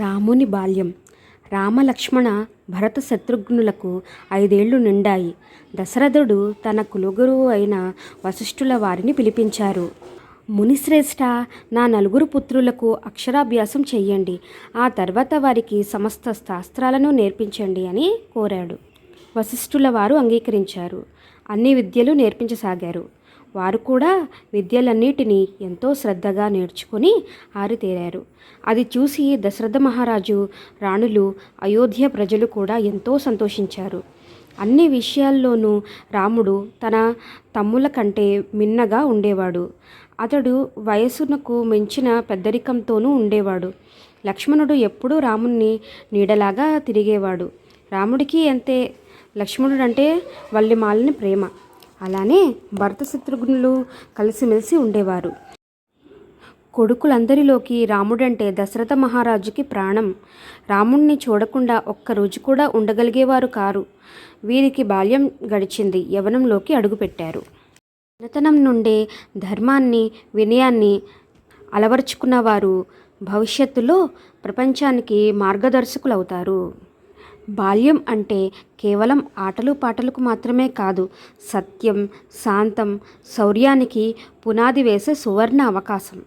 రాముని బాల్యం. రామలక్ష్మణ భరత శత్రుఘ్నులకు ఐదేళ్ళు నిండాయి. దశరథుడు తన కులుగురు అయిన వశిష్ఠుల వారిని పిలిపించారు. మునిశ్రేష్ఠ నా నలుగురు పుత్రులకు అక్షరాభ్యాసం చెయ్యండి. ఆ తర్వాత వారికి సమస్త శాస్త్రాలను నేర్పించండి అని కోరాడు. వశిష్ఠుల వారు అంగీకరించారు. అన్ని విద్యలు నేర్పించసాగారు. వారు కూడా విద్యలన్నిటినీ ఎంతో శ్రద్ధగా నేర్చుకొని ఆరితేరారు. అది చూసి దశరథ మహారాజు రాణులు అయోధ్య ప్రజలు కూడా ఎంతో సంతోషించారు. అన్ని విషయాల్లోనూ రాముడు తన తమ్ముల కంటే మిన్నగా ఉండేవాడు. అతడు వయసునకు మించిన పెద్దరికంతోనూ ఉండేవాడు. లక్ష్మణుడు ఎప్పుడూ రాముణ్ణి నీడలాగా తిరిగేవాడు. రాముడికి అంతే లక్ష్మణుడంటే వల్లిమాలని ప్రేమ. అలానే భరత శత్రుఘ్నులు కలిసిమెలిసి ఉండేవారు. కొడుకులందరిలోకి రాముడంటే దశరథ మహారాజుకి ప్రాణం. రాముణ్ణి చూడకుండా ఒక్కరోజు కూడా ఉండగలిగేవారు కారు. వీరికి బాల్యం గడిచింది. యవనంలోకి అడుగుపెట్టారు. చిన్నతనం నుండే ధర్మాన్ని వినయాన్ని అలవర్చుకున్నవారు భవిష్యత్తులో ప్రపంచానికి మార్గదర్శకులవుతారు. బాల్యం అంటే కేవలం ఆటలు పాటలకు మాత్రమే కాదు సత్యం శాంతం శౌర్యానికి పునాది వేసే సువర్ణ అవకాశం.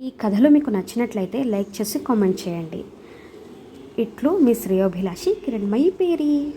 ఈ కథలు మీకు నచ్చినట్లయితే లైక్ చేసి కామెంట్ చేయండి. ఇట్లు మీ శ్రేయోభిలాషి కిరణ్మయి పేరి.